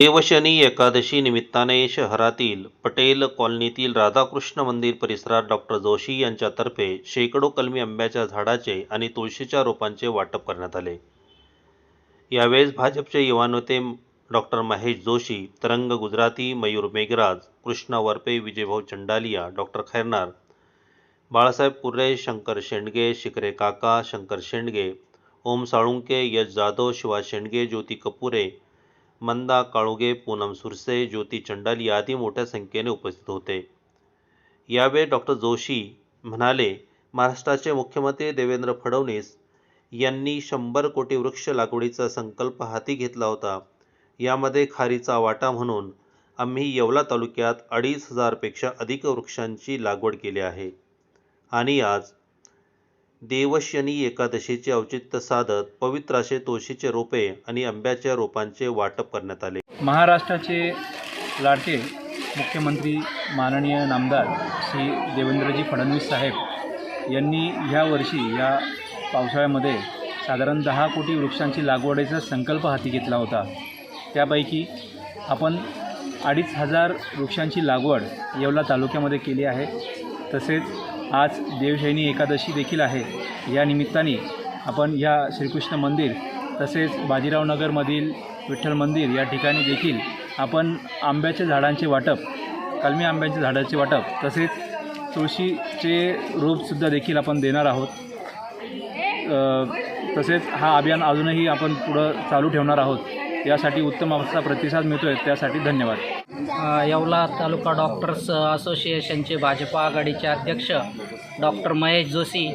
देवशनी एकादशी निमित्ताने शहरातील पटेल कॉलनीतील राधाकृष्ण मंदिर परिसरात डॉक्टर जोशी यांच्यातर्फे शेकडो कलमी आंब्याच्या झाडाचे आणि तुळशीच्या रोपांचे वाटप करण्यात आले. यावेळेस भाजपचे युवा नेते डॉक्टर महेश जोशी तरंग गुजराती मयूर मेघराज कृष्णा वरपे विजयभाऊ चंडालिया डॉक्टर खैरनार बाळासाहेब कुर्रे शंकर शेंडगे शिकरे काका शंकर शेंडगे ओम साळुंके यश जाधव शिवा शेंडगे ज्योती कपुरे मंदा काळुगे पूनम सुरसे ज्योती चंडाली आदी मोठ्या संख्येने उपस्थित होते. यावेळी डॉक्टर जोशी म्हणाले महाराष्ट्राचे मुख्यमंत्री देवेंद्र फडणवीस यांनी शंभर कोटी वृक्ष लागवडीचा संकल्प हाती घेतला होता. यामध्ये खारीचा वाटा म्हणून आम्ही येवला तालुक्यात अडीच हजारपेक्षा अधिक वृक्षांची लागवड केली आहे. आणि आज देवशनी एकादशीचे औचित्य साधत पवित्र असे तुळशीचे रोपे आणि आंब्याच्या रोपांचे वाटप करण्यात आले. महाराष्ट्राचे लाडके मुख्यमंत्री माननीय नामदार श्री देवेंद्रजी फडणवीस साहेब यांनी ह्या वर्षी या पावसाळ्यामध्ये साधारण दहा कोटी वृक्षांची लागवडीचा संकल्प हाती घेतला होता. त्यापैकी आपण अडीच हजार वृक्षांची लागवड येवला तालुक्यामध्ये केली आहे. तसेच आज देवशैनी एकादशी देखील आहे. या निमित्ताने आपण या श्रीकृष्ण मंदिर तसेच बाजीराव नगरमधील विठ्ठल मंदिर या ठिकाणी देखील आपण आंब्याच्या झाडांचे वाटप कलमी आंब्याच्या झाडाचे वाटप तसेच तुळशीचे रोपसुद्धा देखील आपण देणार आहोत. तसेच हा अभियान अजूनही आपण पुढं चालू ठेवणार आहोत. यासाठी उत्तम असा प्रतिसाद मिळतो आहे त्यासाठी धन्यवाद. येवला तालुका डॉक्टर्स असोसिएशनचे भाजपा आघाडीचे अध्यक्ष डॉक्टर महेश जोशी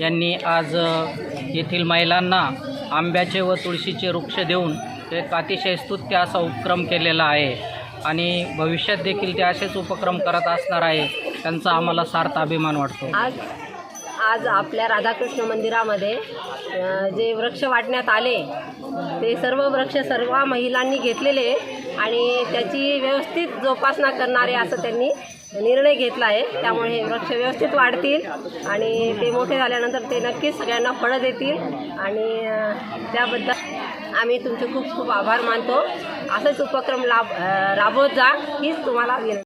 यांनी आज येथील महिलांना आंब्याचे व तुळशीचे वृक्ष देऊन एक अतिशय स्तुत्य असा उपक्रम केलेला आहे. आणि भविष्यात देखील ते असेच उपक्रम करत असणार आहे त्यांचा आम्हाला सार्थ अभिमान वाटतो. आज आपल्या राधाकृष्ण मंदिरामध्ये जे वृक्ष वाटण्यात आले ते सर्व वृक्ष सर्व महिलांनी घेतलेले आणि त्याची व्यवस्थित जोपासना करणारे असं त्यांनी निर्णय घेतला आहे. त्यामुळे हे वृक्ष व्यवस्थित वाढतील आणि ते मोठे झाल्यानंतर ते नक्कीच सगळ्यांना फळं देतील. आणि त्याबद्दल आम्ही तुमचे खूप खूप आभार मानतो. असंच उपक्रम लाभ राबवत जा हीच तुम्हाला विनंती.